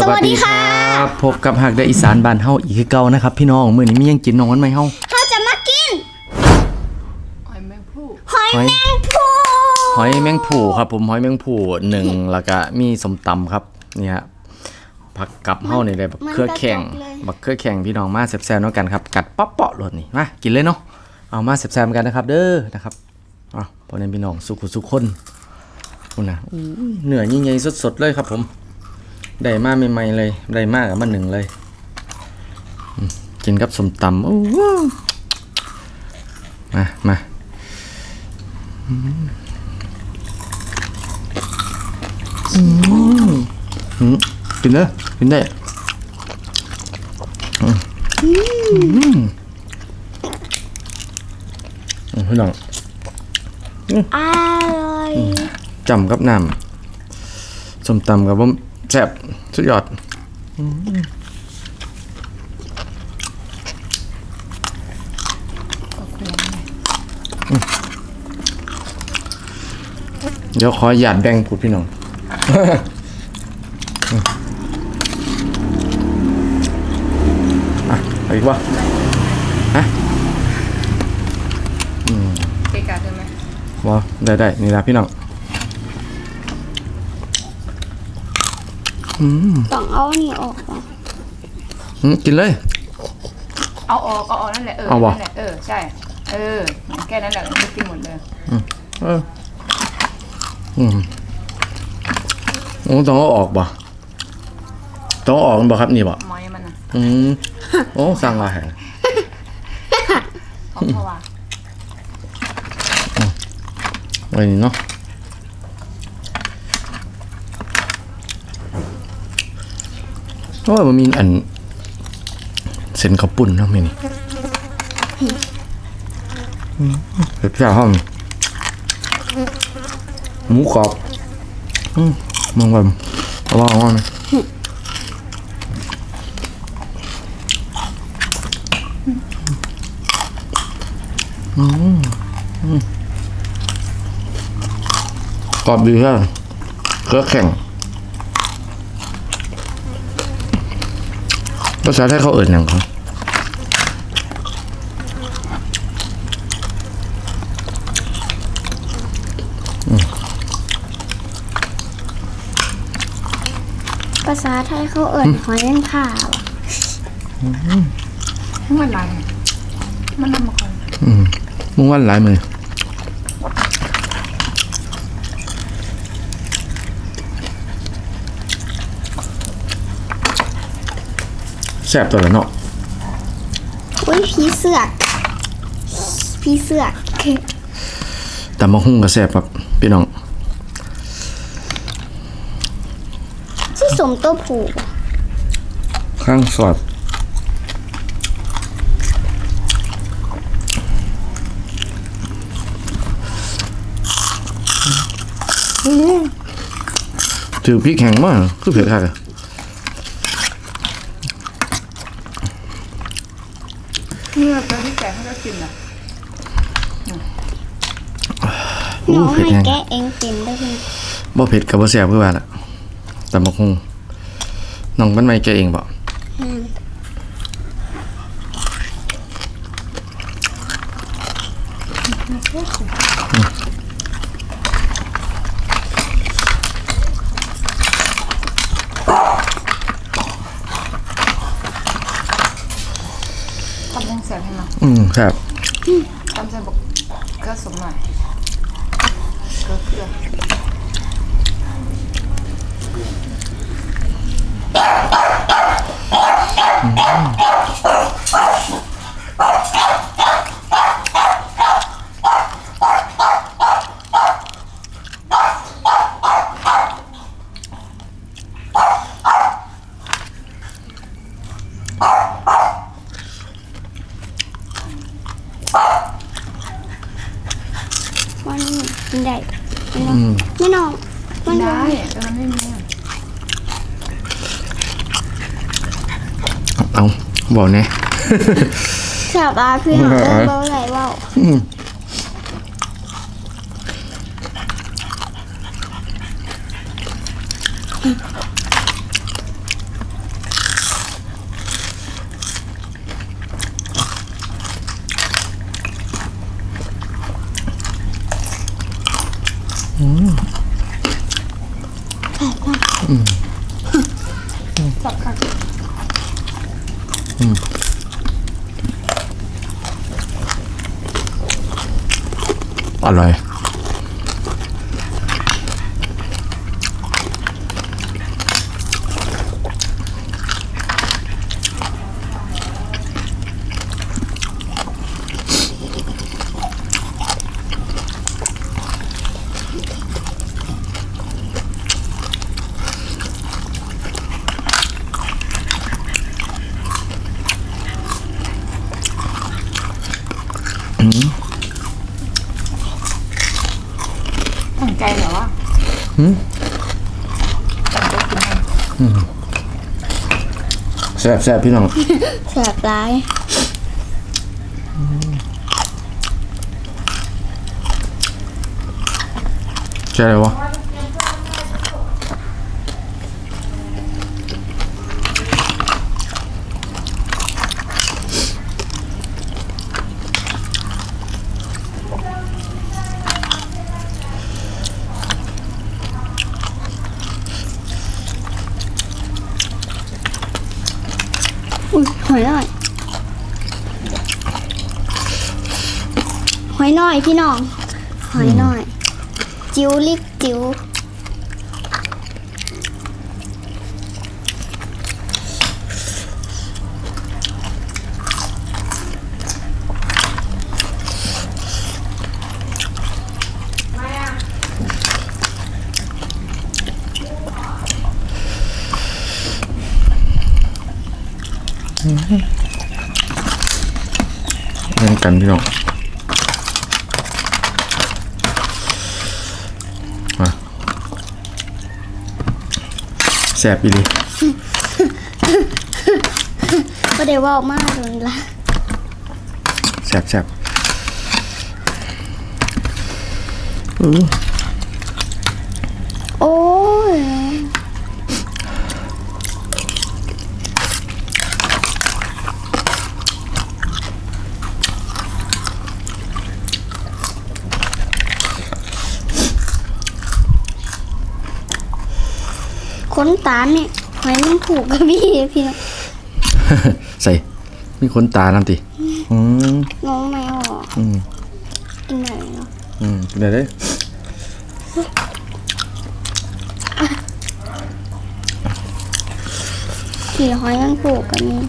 สวัสดีค่ะรับพบกับหักได้อีสานบ้านเฮาอีกคือเก่านะครับ พี่น้องมื้อนี้มีหยังกินน้องกันไหมเฮาเราจะมากินหอยแมงผู้หอยหอยแมงภู่หอยแมงผู่ครับ ผมหอยแมงผู่หนึ่งแล้วก็มีสมตำครับนี่ฮะผักกับเฮานี่ได้แบบเครือแข่งบักเครือแข่งพี่น้องมาแซ่บๆเนาะกันครับกัดป๊อปเปาะโลดนี่มากินเลยเนาะเอามาแซ่บๆกันนะครับ เด้อนะครับอะพ่อแม่พี่น้องสุขุสุขคนคุณนะอุ้ยเนื้อยิ่งใหญ่สดๆเลยครับผม ได้มาใหม่ๆเลย ได้มากกับมาหนึ่งเลยอืมกินกับสมตำโอ้โหมามาอืมอืมอืมกินเด้อกินได้อืมอืมอืมพี่น้องอร่อยจำกับน้ำส้มตำกับผม แซ่บสุดยอดอืมเดี๋ยวขอหยาดแบ่งพูดพี่น้องอะไปอีกวะเกะกะใช่ไหมวะได้ได้นี่ละพี่น้อง ต้องเอาอันนี่ออกก่อนอืมกินเลย เอาออกเอาออกนั่นแหละเออเอาวะนั่นแหละเออใช่ เออแค่นั้นแหละไม่กินหมดเลยเอออืมโอ้ต้องเอาออกบ่ต้องเอาออกมันบ่ครับนี่บ่มอยมันน่ะอืมโอ้สั่งมาแหงของเขาว่าไว้นี่เนาะ อ้ยมันมีอัน เส้นข้าวปุ้นเนาะแม่นี่เผ็ดแซ่บห้องหมูกรอบมมองแบบระวังว่าไหมกรอบดีครับเครือแข็งาษาไทยเขาเอ่ยอย่างเขาภาษาไทยเขาเอิ้นหอยแมงผ่าว่ะมันลายมันนำมาก่อนมุ่งวันหลายมือ แซ่บตัวละเนาะอุ้ยผีเสือกผีเสือกแต่มาหุ้งก็แซ่บครับพี่น้องที่สมตัวผูกข้างสอดถือพริกแข็งมากคือเผ็ดค่ะ เมื่อตอนที่แกเขาจะกินอะอู้น้องเผ็ดให้แห้งแกะเองเป็นได้เพียงบ่เผ็ดกับบ่แซ่บคือว่าล่ะแต่มาหุ้งน้องมันไม่แกเองบ่ อืมตำแตงแสบให้มาอืมครับตำใส่บกเกลือสมหน่อยเกลือเกลือ วันนี้กิน ได้ไม่น้องไม่น้องมันได้ได้แต่มันไม่มีอะเอาบอกแน่แซ่บอะพี่หาเริ่มเบาไหลเว่า อ จับค่ะ อร่อย แซ่บแซ่บพี่น้องแสบร้ายใช่เลยวะอุ้ยหอยหน่อย หอยหน่อยพี่น้อง หอยหน่อย จิ๋วลิกจิ๋วเล่นกันพี่น้อง แซ่บอีหลีก็เดี๋ยวว่าวมากเลยละแซ่บแซ่บอู้ โอ้ย ขนตาเนี่ยหอยมันผูกกับพี่พี่น้องใส่มีขนตาน้ำติอืมน้องไม่ออกอืมกินหน่อยเนาะอืมเป็นไงเด้ขี่หอยมันผูกกันนี่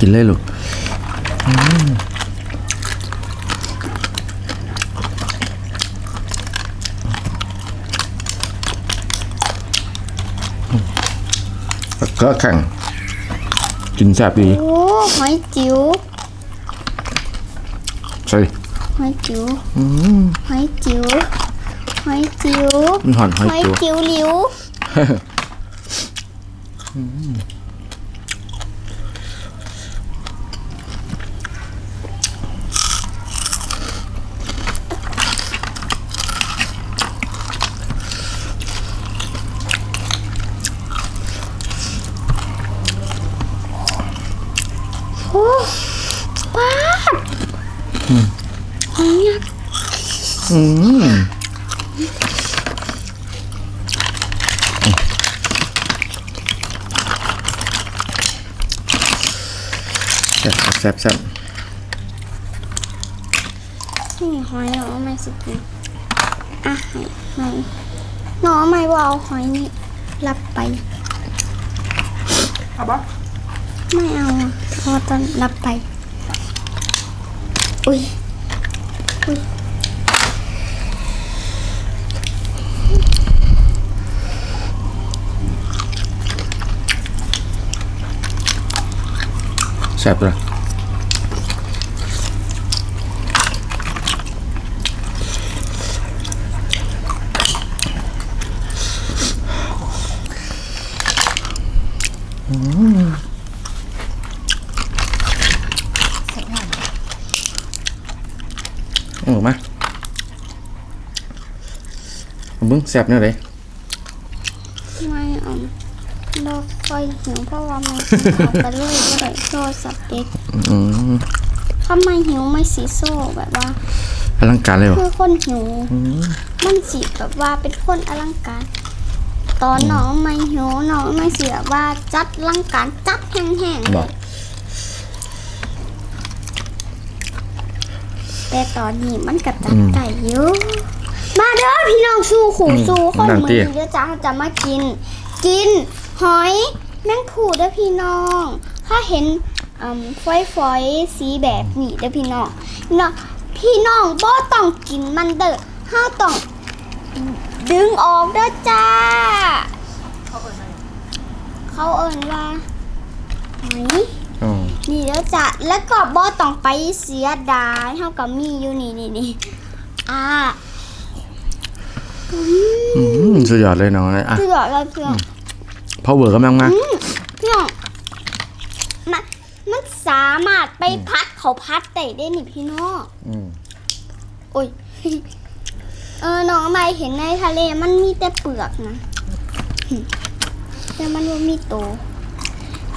กินเลยลูกอืมแล้ว ก็แข่งกินแซ่บดีโอ้หอยจิ๋วใส่หอยจิ๋วอืมหอยจิ๋วหอยจิ๋วมีหอนหอยหอยจูจิ๋วหลิว อยยักษ์อืมแซ่บแซ่บแซ่บนี่หอยเอาไม่สิกินอะหอยหน้องไม่ว่าเอาหอยนี่รับไปเอาปะไม่เอาอะเพราะตอนรับไป อุ้ยอุ้ยแซ่บเลย เอาเบึ้งแซ่บเนี่ยเลยไม่เอาเราคอยหิวเพราะว่ามันเอาไปเลยก็ได้โซ่สับเด็กอืมทำไมหิวไม่สีโซ่แบบว่า อลังการเลยเหรอคือคนหิวมันสิแบบว่าเป็นคนอลังการ ตอนน้องไม่หิวน้องไม่เสียว่าจัดอลังการจัดแห้งๆบอกแต่ตอนนี้มันกระจัดใจเยอะ มาเด้อพี่น้องสู้ขู่สู้คนมือนี้เด้อจ้าจะมากิน กินหอยแมงผูเด้อพี่น้อง ถ้าเห็นอืมฝอยฝอยๆสีแบบนี้เด้อพี่น้องเนาะพี่น้องบ่ต้องกินมันเด้อเฮาต้อง ดึงออกเด้อจ้า เขาเอิ้นว่าหอยอ๋อนี่แล้วจ้ะแล้วก็บ่ต้องไปเสียดายเท่ากับมีอยู่นี่นี่นี่อ่า อืมสุดยอดเลยน้องเลยอะคือบอกเลยเพื่อนพอเวอร์กำลังมาเพื่อนมันมันสามารถไปพัดเขาพัดได้ได้นี่พี่น้องอืมโอ้ยเออน้องไม่เห็นในทะเลมันมีแต่เปลือกนะแต่มันบ่มีโตว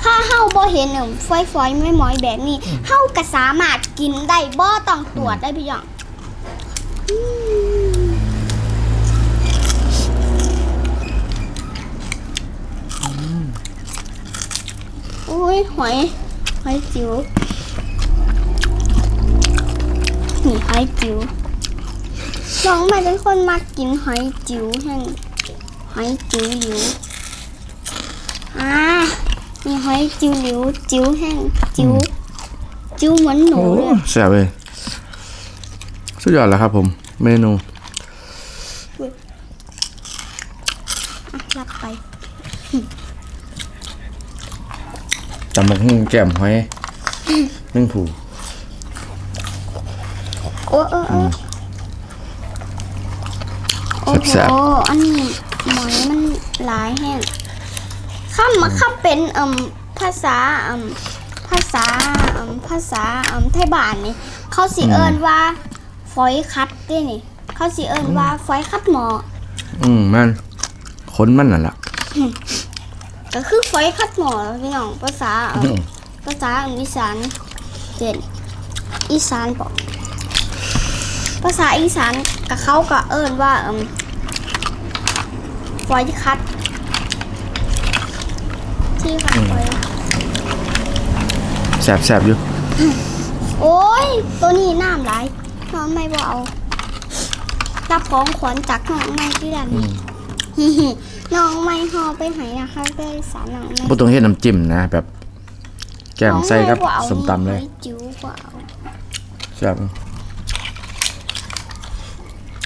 ถ้าเฮาบ่เห็นเนี่ยฝอยๆไม่หมอยๆแบบนี้เฮาก็สามารถกินได้บ่ต้องตรวจได้พี่น้อง อุ้ยหอยหอยจิ๋วนี่หอยจิ๋วน้องใหม่เป็นคนมากินหอยจิ๋วแห้งหอยจิ๋วหลิวอ่ามีหอยจิ๋วหลิวจิ๋วแห้งจิ๋วจิ๋วเหมือนหนูโอ้เลยอะแซ่บเลยสุดยอดแล้วครับผม เมนู อะรับไป จำบักหุ่งแก้มหอยแมงผูโอ้เออเออโอ้โหแซ่บอันนี้หมอยมันหลายแห้งข้ามมาข้ามเป็นเอ่มภาษาเอ่มภาษาเอ่มภาษาเอ่มไทยบ้านนี่เขาสิเอิ้นว่าฝอยคัดเด้นี่ เขาสิเอิ้นว่าฝอยคัดหมออืมมันค้นมันนั่นแหละ ก็คือฝอยคัดหมอพี่น้องภาษาเอิ่มอืมภาษาอีสานเด่นอีสานบอกภาษาอีสานกับเขาก็เอิ้นว่าเอิมฝอยคัด ที่คัดฝอยแซ่บแซ่บอยู่ โอ้ย ตัวนี้น้ำไหลายน้องไม่บอกเอารับของขวัญจากน้องไม่ที่ดันฮิฮิ น้องไม่หอไปไหนนะคะได้สารน้องไม่บ่ต้องเฮ็ดน้ำจิ้มนะ แบบ แก้มใส่กับสมตำเลยน้องไม่จิ๋วกว่าเอาแซ่บ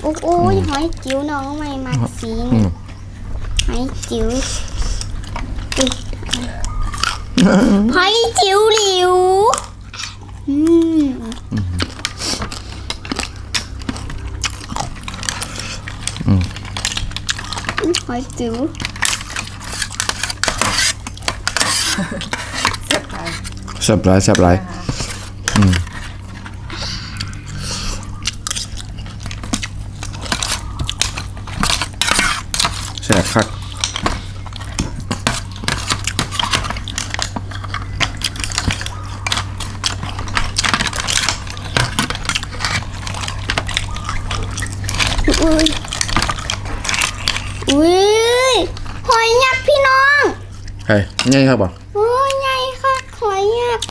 โอ้โอ้ยหอยจิ๋วน้องไม่มาสีอืนี่มหอยจิ๋วอุ๊ยหอยจิ๋วหลิวอืม อุ๊ยหอยจิ๋วเจ็บไปแซ่บหลายแซ่บหลายอืมแซ่บคักอุ้ยอุ้ยหอยยักษ์พี่น้อง เฮ้ยง่ายครับบ่โอ้ยใหญ่ค่ะหอยยักษ์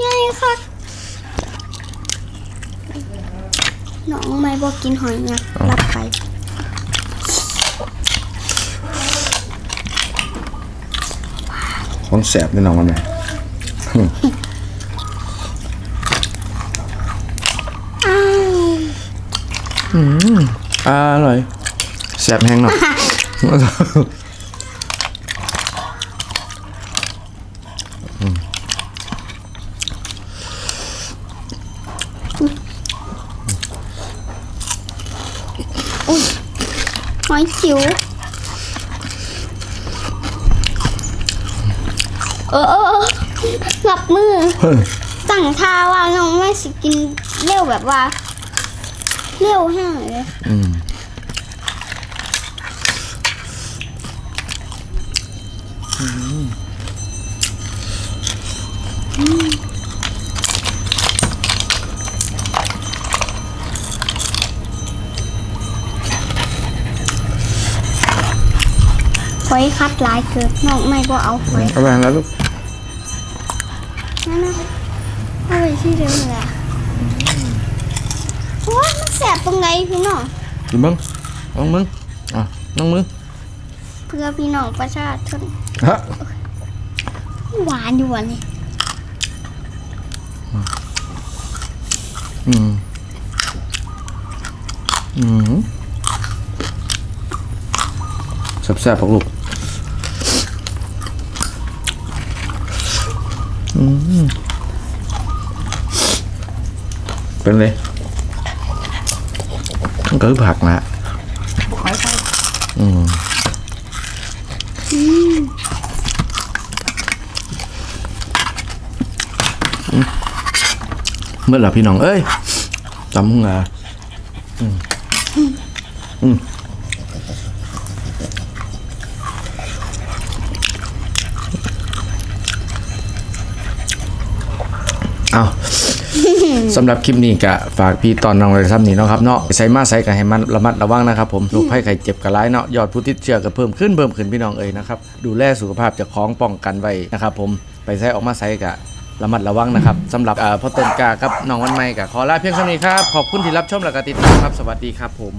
ใหญ่ค่ะน้องไม่บอกกินหอยยักษ์รับไปของแซ่บแน่นอนมันแหมอ้าวอร่อยแซ่บแห้งเนาะหอย จิ๋วเออเออเออหลับมือ เฮ้ยสั่งทาว่าน้องไม่สิกินเร็วแบบว่า เร็วแห้งเลยอืมอ ยคัดหลายเกิดน้องไม่ก็เอาหอยเอาไปแล้วลูกนั่นนะเอาไปที่เดิมเลยอะโอ้ยมันแสบตรงไหนพี่น้องกินมึงน้องมึงอะน้องมึงเพื่อพี่น้องประชาชนฮะหวานอยู่วันนี้อืมอืมแซ่บๆพักลูกอืม เป็นเลยมันก็คือผักนะหอยไทยอืมเมื่อไหร่พี่น้อง เอ้ยจำมึงอะอืมอืม เอาสำหรับคลิปนี้ก็ฝากพี่ตอนน้องเลยซ้ำนี้เนาะครับเนาะใส่มาใส่กันให้มันระมัดระวังนะครับผมลูกไข้ไข้เจ็บกระไรเนาะยอดผู้ติดเชื้อก็เพิ่มขึ้นเพิ่มขึ้นพี่น้องเอ้ยนะครับดูแลสุขภาพเจะคล้าของป้องกันไว้นะครับผมไปใส่ออกมาใส่กะระมัดระวังนะครับสำหรับเอ่อพ่อต้นกากับน้องวันใหม่กะขอลาเพียงเท่านี้ครับขอบคุณที่รับชมและก็ติดตามครับสวัสดีครับผม